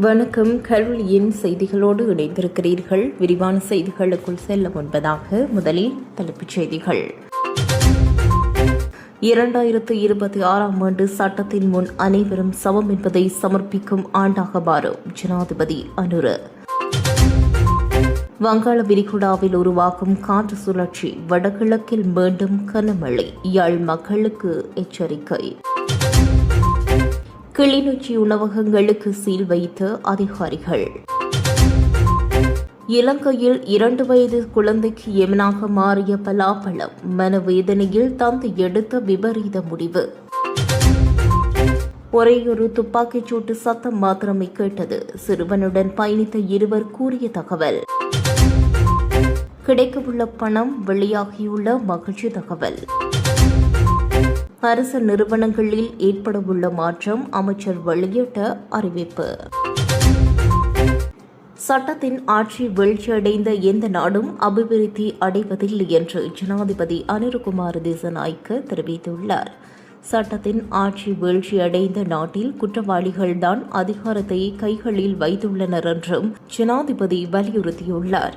வணக்கம். கருளியின் செய்திகளோடு இணைந்திருக்கிறீர்கள். விரிவான செய்திகளுக்குள் செல்ல முன்பதாக முதலில் தலைப்புச் செய்திகள். இரண்டாயிரத்து இருபத்தி ஆறாம் ஆண்டு சட்டத்தின் முன் அனைவரும் சமம் என்பதை சமர்ப்பிக்கும் ஆண்டாக மாறும். ஜனாதிபதி அனுர. வங்காள விரிகுடாவில் உருவாகும் காற்று சுழற்சி வடகிழக்கில் மீண்டும் கனமழை. யாழ் மக்களுக்கு எச்சரிக்கை. கிளிநொச்சி உணவகங்களுக்கு சீல் வைத்த அதிகாரிகள். இலங்கையில் இரண்டு வயது குழந்தைக்கு எமனாக மாறிய பலாப்பழம் மனவேதனையில் தந்தை எடுத்த விபரீத முடிவு. ஒரேயொரு துப்பாக்கிச் சூட்டு சத்தம் மாத்திரமே கேட்டது. சிறுவனுடன் பயணித்த இருவர் கூறிய தகவல். கிடைக்கவுள்ள பணம் வெளியாகியுள்ள மகிழ்ச்சி தகவல். அரசு நிறுவனங்களில் ஏற்படவுள்ள மாற்றம் அமைச்சர் வெளியிட்ட அறிவிப்பு. சட்டத்தின் ஆட்சி வீழ்ச்சியடைந்த எந்த நாடும் அபிவிருத்தி அடைவதில்லை என்று ஜனாதிபதி அனிருகுமார் திசநாய்க்க தெரிவித்துள்ளார். சட்டத்தின் ஆட்சி வீழ்ச்சியடைந்த நாட்டில் குற்றவாளிகள்தான் அதிகாரத்தை கைகளில் வைத்துள்ளனர் என்றும் ஜனாதிபதி வலியுறுத்தியுள்ளார்.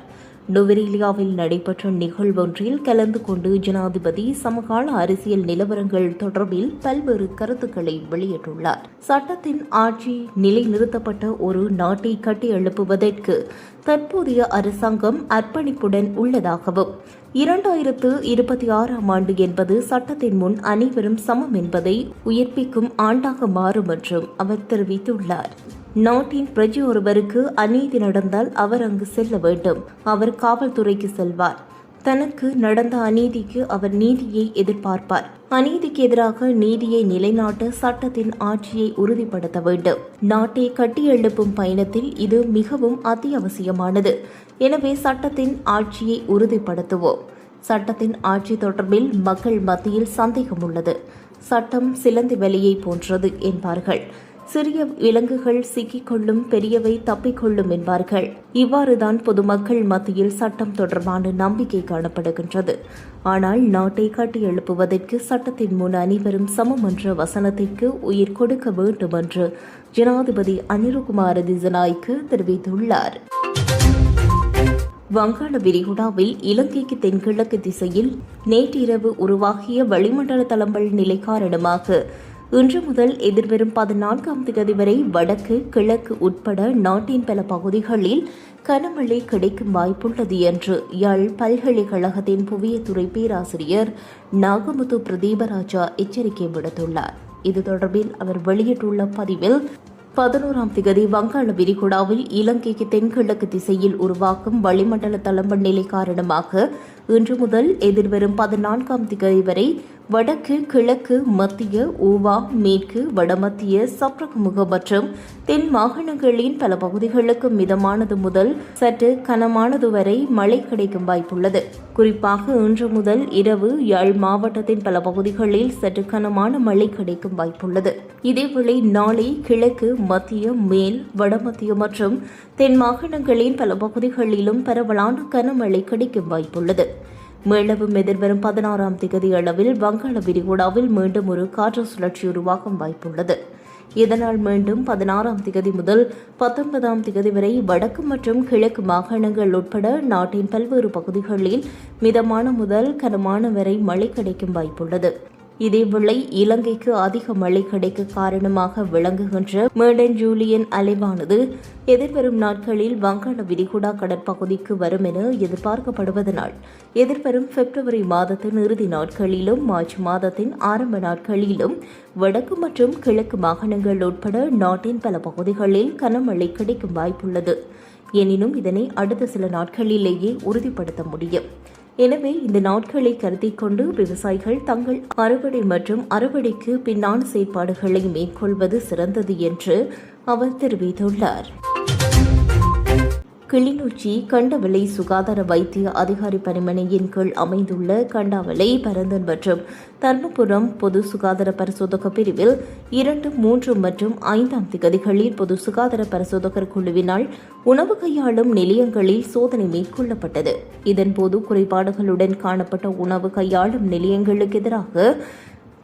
நுவரேலியாவில் நடைபெற்ற நிகழ்வொன்றில் கலந்து கொண்டு ஜனாதிபதி சமகால அரசியல் நிலவரங்கள் தொடர்பில் பல்வேறு கருத்துக்களை வெளியிட்டுள்ளார். சட்டத்தின் ஆட்சி நிலைநிறுத்தப்பட்ட ஒரு நாட்டை கட்டியெழுப்புவதற்கு தற்போதைய அரசாங்கம் அர்ப்பணிப்புடன் உள்ளதாகவும் இரண்டாயிரத்து இருபத்தி ஆறாம் ஆண்டு என்பது சட்டத்தின் முன் அனைவரும் சமம் என்பதை உயிர்ப்பிக்கும் ஆண்டாக மாறும் என்றும் அவர் தெரிவித்துள்ளார். நாட்டின் பிரஜை ஒருவருக்கு அநீதி நடந்தால் அவர் அங்கு செல்ல வேண்டும். அவர் காவல்துறைக்கு செல்வார். தனக்கு நடந்த அநீதிக்கு அவர் நீதியை எதிர்பார்ப்பார். அநீதிக்கு எதிராக நீதியை நிலைநாட்ட சட்டத்தின் ஆட்சியை உறுதிப்படுத்த வேண்டும். நாட்டை கட்டியெழுப்பும் பயணத்தில் இது மிகவும் அத்தியாவசியமானது. எனவே சட்டத்தின் ஆட்சியை உறுதிப்படுத்துவோம். சட்டத்தின் ஆட்சி தொடர்பில் மக்கள் மத்தியில் சந்தேகம் உள்ளது. சட்டம் சிலந்தி வேலையை போன்றது என்பார்கள். சிறிய விலங்குகள் சிக்கிக்கொள்ளும் பெரியவை தப்பிக்கொள்ளும் என்பார்கள். இவ்வாறுதான் பொதுமக்கள் மத்தியில் சட்டம் தொடர்பான நம்பிக்கை காணப்படுகின்றது. ஆனால் நாட்டை கட்டி எழுப்புவதற்கு சட்டத்தின் முன் அனைவரும் சமம் என்ற வசனத்திற்கு உயிர் கொடுக்க வேண்டும் என்று ஜனாதிபதி அனிருகுமார் திசநாய்க்கு தெரிவித்துள்ளார். வங்காள விரிகுடாவில் இலங்கைக்கு தென்கிழக்கு திசையில் நேற்றிரவு உருவாகிய வளிமண்டல தளம்பல் நிலை காரணமாக இன்று முதல் எதிர்வரும் பதினான்காம் தேதி வரை வடக்கு கிழக்கு உட்பட நாட்டின் பல பகுதிகளில் கனமழை கிடைக்கும் வாய்ப்புள்ளது என்று யாழ் பல்கலைக்கழகத்தின் புவியத்துறை பேராசிரியர் நாகமுத்து பிரதீபராஜா எச்சரிக்கை விடுத்துள்ளார். இது தொடர்பில் அவர் வெளியிட்டுள்ள பதிவில் பதினோராம் திகதி வங்காள விரிகுடாவில் இலங்கைக்கு தென்கிழக்கு திசையில் உருவாக்கும் வளிமண்டல தளம்பல் நிலை காரணமாக இன்று முதல் எதிர்வரும் பதினான்காம் திகதி வரை வடக்கு கிழக்கு மத்திய ஊவா மேற்கு வடமத்திய சப்ரகமுக மற்றும் தென் மாகாணங்களின் பல பகுதிகளுக்கு மிதமானது முதல் சற்று கனமானது வரை மழை கிடைக்கும் வாய்ப்புள்ளது. குறிப்பாக இன்று முதல் இரவு யாழ் மாவட்டத்தின் பல பகுதிகளில் சற்று கனமான மழை கிடைக்கும் வாய்ப்புள்ளது. இதேவேளை நாளை கிழக்கு மத்திய மேல் வடமத்திய மற்றும் தென் மாகாணங்களின் பல பகுதிகளிலும் பரவலான கனமழை கிடைக்கும் வாய்ப்புள்ளது. மீளவும் எதிர்வரும் பதினாறாம் திகதி அளவில் வங்காள விரிகுடாவில் மீண்டும் ஒரு காற்று சுழற்சி உருவாகும் வாய்ப்புள்ளது. இதனால் மீண்டும் பதினாறாம் திகதி முதல் பத்தொன்பதாம் திகதி வரை வடக்கு மற்றும் கிழக்கு மாகாணங்கள் உட்பட நாட்டின் பல்வேறு பகுதிகளில் மிதமான முதல் கனமான வரை மழை கிடைக்கும் வாய்ப்புள்ளது. இதேவேளை இலங்கைக்கு அதிக மழை கிடைக்க காரணமாக விளங்குகின்ற மேடன் ஜூலியன் அலைவானது எதிர்வரும் நாட்களில் வங்காள விரிகுடா கடற்பகுதிக்கு வரும் என எதிர்பார்க்கப்படுவதனால் எதிர்வரும் பிப்ரவரி மாதத்தின் இறுதி நாட்களிலும் மார்ச் மாதத்தின் ஆரம்ப நாட்களிலும் வடக்கு மற்றும் கிழக்கு மாகாணங்கள் உட்பட நாட்டின் பல பகுதிகளில் கனமழை கிடைக்கும் வாய்ப்புள்ளது. எனினும் இதனை அடுத்த சில நாட்களிலேயே உறுதிப்படுத்த முடியும். எனவே இந்த நாட்களை கருத்தில் கொண்டு விவசாயிகள் தங்கள் அறுவடை மற்றும் அறுவடைக்கு பின்னான செயற்பாடுகளை மேற்கொள்வது சிறந்தது என்று அவர் தெரிவித்துள்ளார். கிளிநொச்சி கண்டவளை சுகாதார வைத்திய அதிகாரி பணிமனையின் கீழ் அமைந்துள்ள கண்டாவளை பரந்தன் மற்றும் தர்மபுரம் பொது சுகாதார பரிசோதக பிரிவில் இரண்டு மூன்று மற்றும் ஐந்தாம் திகதிகளில் பொது சுகாதார பரிசோதகர் குழுவினால் உணவு கையாளும் நிலையங்களில் சோதனை மேற்கொள்ளப்பட்டது. இதன்போது குறைபாடுகளுடன் காணப்பட்ட உணவு கையாளும் நிலையங்களுக்கு எதிராக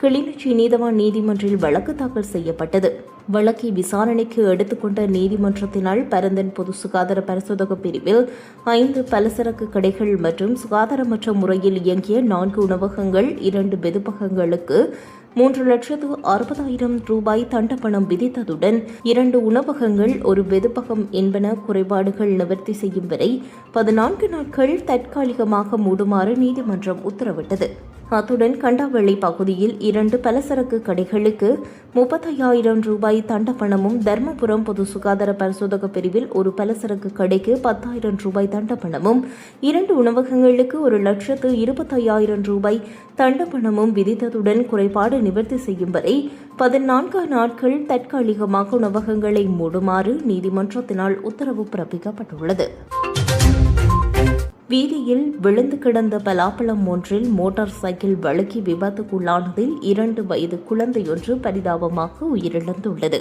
கிளிநொச்சி நீதவான் நீதிமன்றில் வழக்கு தாக்கல் செய்யப்பட்டது. வழக்கை விசாரணைக்கு எடுத்துக்கொண்ட நீதிமன்றத்தினால் பரந்தன் பொது சுகாதார பரிசோதக பிரிவில் ஐந்து பலசரக்கு கடைகள் மற்றும் சுகாதாரமற்ற முறையில் இயங்கிய நான்கு உணவகங்கள் இரண்டு வெதுப்பகங்களுக்கு மூன்று லட்சத்து அறுபதாயிரம் ரூபாய் தண்டப்பணம் விதித்ததுடன் இரண்டு உணவகங்கள் ஒரு வெதுப்பகம் என்பன குறைபாடுகள் நிவர்த்தி செய்யும் வரை பதினான்கு நாட்கள் தற்காலிகமாக மூடுமாறு நீதிமன்றம் உத்தரவிட்டது. அத்துடன் கண்டாவளி பகுதியில் இரண்டு பலசரக்கு கடைகளுக்கு முப்பத்தையாயிரம் ரூபாய் தண்டப்பணமும் தர்மபுரம் பொது சுகாதார பரிசோதக பிரிவில் ஒரு பலசரக்கு கடைக்கு பத்தாயிரம் ரூபாய் தண்டப்பணமும் இரண்டு உணவகங்களுக்கு ஒரு லட்சத்து இருபத்தையாயிரம் ரூபாய் தண்டப்பணமும் விதித்ததுடன் குறைபாடு நிவர்த்தி செய்யும் வரை பதினான்கு நாட்கள் தற்காலிகமாக உணவகங்களை மூடுமாறு நீதிமன்றத்தினால் உத்தரவு பிறப்பிக்கப்பட்டுள்ளது. வீதியில் விழுந்து கிடந்த பலாப்பழம் ஒன்றில் மோட்டார் சைக்கிள் வழுக்கி விபத்துக்குள்ளானதில் இரண்டு வயது குழந்தையொன்று பரிதாபமாக உயிரிழந்துள்ளது.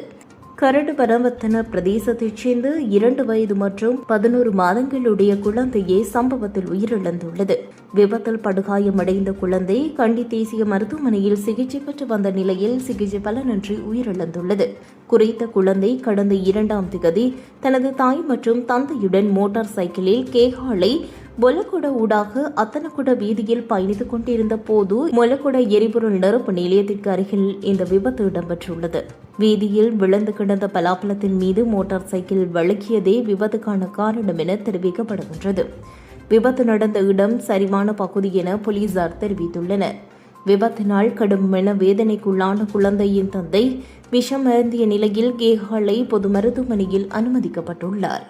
கரடு பரவத்தன பிரதேசத்தைச் சேர்ந்த இரண்டு வயது மற்றும் பதினோரு மாதங்களுடைய குழந்தையே சம்பவத்தில் உயிரிழந்துள்ளது. விபத்தில் படுகாயமடைந்த குழந்தை கண்டி தேசிய மருத்துவமனையில் சிகிச்சை பெற்று வந்த நிலையில் சிகிச்சை பலனின்றி உயிரிழந்துள்ளது. குறித்த குழந்தை கடந்த இரண்டாம் திகதி தனது தாய் மற்றும் தந்தையுடன் மோட்டார் சைக்கிளில் கேகாலை மொலக்குட ஊடாக அத்தனக்குட வீதியில் பயணித்துக் கொண்டிருந்த போது மொலக்குட எரிபொருள் நெருப்பு நிலையத்திற்கு அருகில் இந்த விபத்து இடம்பெற்றுள்ளது. வீதியில் விழுந்து கிடந்த பலாப்பழத்தின் மீது மோட்டார் சைக்கிள் வழுக்கியதே விபத்துக்கான காரணம் என தெரிவிக்கப்படுகின்றது. விபத்து நடந்த இடம் சரிவான பகுதி என போலீசார் தெரிவித்துள்ளனர். விபத்தினால் கடும் மன வேதனைக்குள்ளான குழந்தையின் தந்தை விஷம் அருந்திய நிலையில் கேகாலை பொது மருத்துவமனையில் அனுமதிக்கப்பட்டுள்ளார்.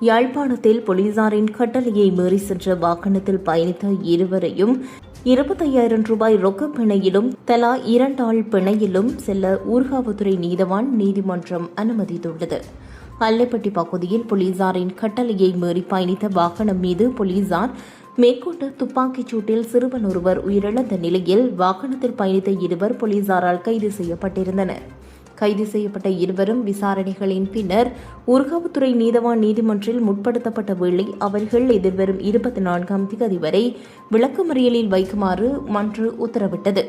யாழ்ப்பாணத்தில் போலீசாரின் கட்டளையை மீறி சென்ற வாகனத்தில் பயணித்த இருவரையும் இருபத்தையாயிரம் ரூபாய் ரொக்க பிணையிலும் தலா இரண்டாள் பிணையிலும் செல்ல ஊர்காவத்துறை நீதவான் நீதிமன்றம் அனுமதித்துள்ளது. அல்லப்பட்டி பகுதியில் போலீசாரின் கட்டளையை மீறி பயணித்த வாகனம் மீது போலீசார் மேற்கொண்ட துப்பாக்கிச் சூட்டில் சிறுவன் ஒருவர் உயிரிழந்த நிலையில் வாகனத்தில் பயணித்த இருவர் போலீசாரால் கைது செய்யப்பட்டிருந்தனர். கைது செய்யப்பட்ட இருவரும் விசாரணைகளின் பின்னர் ஊர்காவத்துறை நீதவான் நீதிமன்றில் முற்படுத்தப்பட்ட வேளை அவர்கள் எதிர்வரும் இருபத்தி நான்காம் தேதி வரை விளக்கமறியலில் வைக்குமாறு மன்று உத்தரவிட்டது.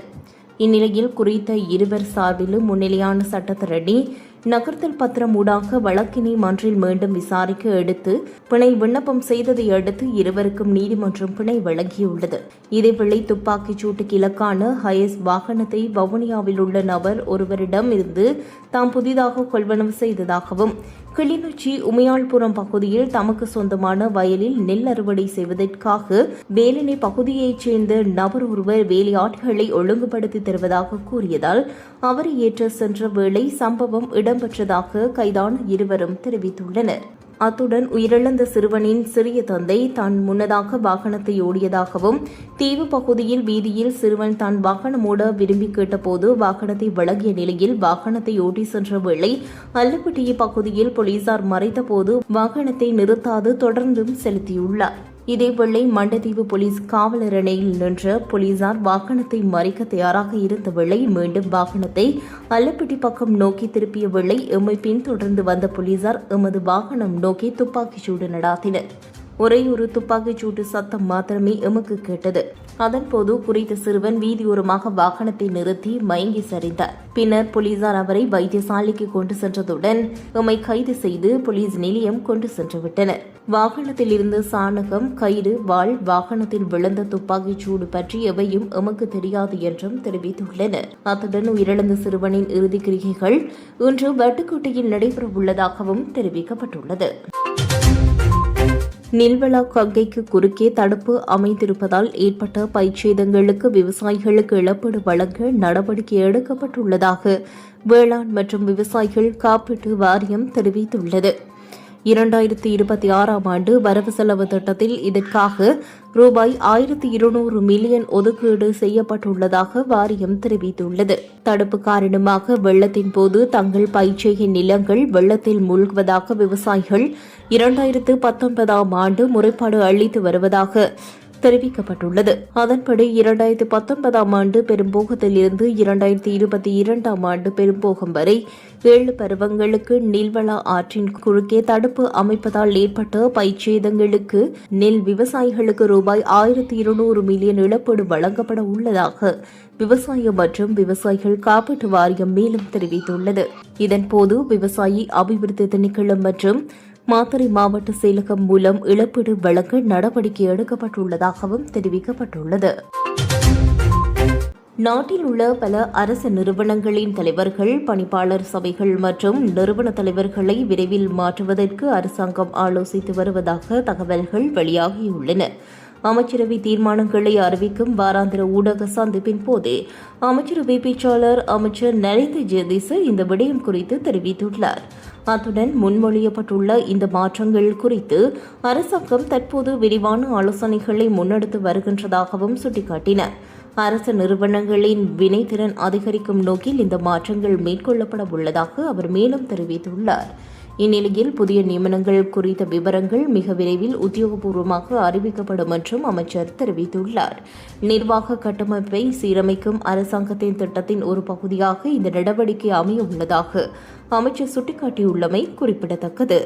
இந்நிலையில் குறித்த இருவர் சார்பிலும் முன்னிலையான சட்டத்திரணி நகர்த்தல் பத்திரம் ஊடாக வழக்கினை மன்றில் மீண்டும் விசாரிக்க எடுத்து பிணை விண்ணப்பம் செய்ததை அடுத்து இருவருக்கும் நீதிமன்றம் பிணை வழங்கியுள்ளது. இதேவேளை துப்பாக்கிச் சூட்டுக்கு இலக்கான ஹயஸ் வாகனத்தை வவுனியாவில் உள்ள நபர் ஒருவரிடம் இருந்து தாம் புதிதாக கொள்வனவு செய்ததாகவும் கிளிநொச்சி உமையாள்புரம் பகுதியில் தமக்கு சொந்தமான வயலில் நெல் அறுவடை செய்வதற்காக வேலனை பகுதியைச் சேர்ந்த நபர் ஒருவர் வேலையாட்களை ஒழுங்குபடுத்தி தருவதாக கூறியதால் அவரை ஏற்ற சென்ற வேளை சம்பவம் இடம்பெற்றதாக கைதான இருவரும் தெரிவித்துள்ளனர். அத்துடன் உயிரிழந்த சிறுவனின் சிறிய தந்தை தான் முன்னதாக வாகனத்தை ஓடியதாகவும் தீவு பகுதியில் வீதியில் சிறுவன் தான் வாகனம் ஓட விரும்பி கேட்டபோது வாகனத்தை வழங்கிய நிலையில் வாகனத்தை ஓட்டி சென்ற வேளை அல்லப்பட்டிய பகுதியில் போலீசார் மறைத்தபோது வாகனத்தை நிறுத்தாது தொடர்ந்தும் செலுத்தியுள்ளார். இதேவேளை மண்டதீவு போலீஸ் காவலர் அணையில் நின்ற போலீசார் வாகனத்தை மறைக்க தயாராக இருந்த வேளை மீண்டும் வாகனத்தை அல்லப்பட்டி பக்கம் நோக்கி திருப்பிய வேளை எம்மை பின்தொடர்ந்து வந்த போலீசார் எமது வாகனம் நோக்கி துப்பாக்கிச் சூடு நடாத்தினர். ஒரே ஒரு துப்பாக்கிச் சூட்டு சத்தம் மாத்திரமே எமக்கு கேட்டது. அதன்போது குறித்த சிறுவன் வீதியோரமாக வாகனத்தை நிறுத்தி மயங்கி சரிந்தார். பின்னர் போலீசார் அவரை வைத்தியசாலைக்கு கொண்டு சென்றதுடன் எம்மை கைது செய்து போலீஸ் நிலையம் கொண்டு சென்று விட்டனர் வாகனத்தில் இருந்த சாணகம் கயிறு வாள் வாகனத்தில் விழுந்த துப்பாக்கிச் சூடு பற்றி எவையும் எமக்கு தெரியாது என்றும் தெரிவித்துள்ளனர். அத்துடன் உயிரிழந்த சிறுவனின் இறுதி கிரிகைகள் இன்று வட்டுக்கோட்டையில் நடைபெறவுள்ளதாகவும் தெரிவிக்கப்பட்டுள்ளது. நில்வலா கங்கைக்கு குறுக்கே தடுப்பு அமைந்திருப்பதால் ஏற்பட்ட பயிற்சேதங்களுக்கு விவசாயிகளுக்கு இழப்பீடு வழங்க நடவடிக்கை எடுக்கப்பட்டுள்ளதாக வேளாண் மற்றும் விவசாயிகள் காப்பீட்டு வாரியம் தெரிவித்துள்ளது. இரண்டாயிரத்தி இருபத்தி ஆறாம் ஆண்டு வரவு செலவு திட்டத்தில் இதற்காக ரூபாய் ஆயிரத்தி இருநூறு மில்லியன் ஒதுக்கீடு செய்யப்பட்டுள்ளதாக வாரியம் தெரிவித்துள்ளது. தடுப்பு காரணமாக வெள்ளத்தின் போது தங்கள் பயிற்சியின் நிலங்கள் வெள்ளத்தில் மூழ்குவதாக விவசாயிகள் இரண்டாயிரத்து பத்தொன்பதாம் ஆண்டு முறைப்பாடு அளித்து வருவதாக தெரிவிக்கப்பட்டுள்ளது. அதன்படி இரண்டாயிரத்தி பத்தொன்பதாம் ஆண்டு பெரும்போகத்தில் இருந்து இரண்டாயிரத்தி இருபத்தி இரண்டாம் ஆண்டு பெரும்போகம் வரை ஏழு பருவங்களுக்கு நீல்வள ஆற்றின் குறுக்கே தடுப்பு அமைப்பதால் ஏற்பட்ட பயிற்சேதங்களுக்கு நெல் விவசாயிகளுக்கு ரூபாய் ஆயிரத்தி இருநூறு மில்லியன் இழப்பீடு வழங்கப்பட உள்ளதாக விவசாயம் மற்றும் விவசாயிகள் காப்பீட்டு வாரியம் மேலும் தெரிவித்துள்ளது. இதன்போது விவசாயி அபிவிருத்தி திணைக்களம் மற்றும் மாத்தறை மாவட்ட செயலகம் மூலம் இழப்பீடு வழங்க நடவடிக்கை எடுக்கப்பட்டுள்ளதாகவும் தெரிவிக்கப்பட்டுள்ளது. நாட்டில் உள்ள பல அரசு நிறுவனங்களின் தலைவர்கள் பணிப்பாளர் சபைகள் மற்றும் நிறுவன தலைவர்களை விரைவில் மாற்றுவதற்கு அரசாங்கம் ஆலோசித்து வருவதாக தகவல்கள் வெளியாகியுள்ளன. அமைச்சரவை தீர்மானங்களை அறிவிக்கும் வாராந்திர ஊடக சந்திப்பின் போது அமைச்சரவை பேச்சாளர் அமைச்சர் நரேந்திர ஜெயதீச இந்த விடயம் குறித்து தெரிவித்துள்ளார். அத்துடன் முன்மொழியப்பட்டுள்ள இந்த மாற்றங்கள் குறித்து அரசாங்கம் தற்போது விரிவான ஆலோசனைகளை முன்னெடுத்து வருகின்றதாகவும் சுட்டிக்காட்டின. அரசு நிறுவனங்களின் வினைத்திறன் அதிகரிக்கும் நோக்கில் இந்த மாற்றங்கள் மேற்கொள்ளப்பட உள்ளதாக அவர் மேலும் தெரிவித்துள்ளார். இந்நிலையில் புதிய நியமனங்கள் குறித்த விவரங்கள் மிக விரைவில் உத்தியோகபூர்வமாக அறிவிக்கப்படும் என்றும் அமைச்சர் தெரிவித்துள்ளார். நிர்வாக கட்டமைப்பை சீரமைக்கும் அரசாங்கத்தின் திட்டத்தின் ஒரு பகுதியாக இந்த நடவடிக்கை அமைய உள்ளதாக அமைச்சர் சுட்டிக்காட்டியுள்ளமை குறிப்பிடத்தக்கது.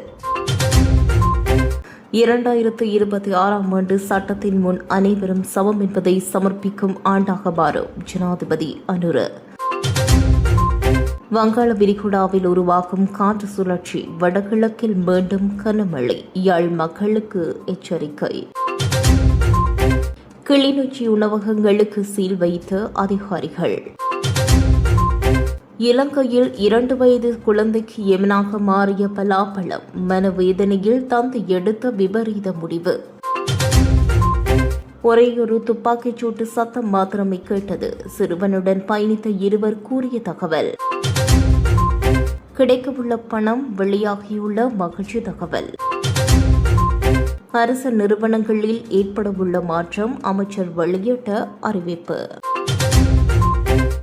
இரண்டாயிரத்து இருபத்தி ஆறாம் ஆண்டு சட்டத்தின் முன் அனைவரும் சமம் என்பதை சமர்ப்பிக்கும் ஆண்டாக மாறும் ஜனாதிபதி அனுர. வங்காள விரிகுடாவில் உருவாகும் காற்று சுழற்சி வடகிழக்கில் மீண்டும் கனமழை. யாழ் மக்களுக்கு எச்சரிக்கை. கிளிநொச்சி உணவகங்களுக்கு சீல் வைத்த அதிகாரிகள். இலங்கையில் இரண்டு வயது குழந்தைக்கு எமனாக மாறிய பலாப்பழம் மனவேதனையில் தந்தை எடுத்த விபரீத முடிவு. ஒரேயொரு துப்பாக்கிச் சூட்டு சத்தம் மாத்திரமே கேட்டது. சிறுவனுடன் பயணித்த இருவர் கூறிய தகவல். கிடைக்கவுள்ள பணம் வெளியாகியுள்ள மகிழ்ச்சி தகவல். அரசு நிறுவனங்களில் ஏற்படவுள்ள மாற்றம் அமைச்சர் வெளியிட்ட அறிவிப்பு.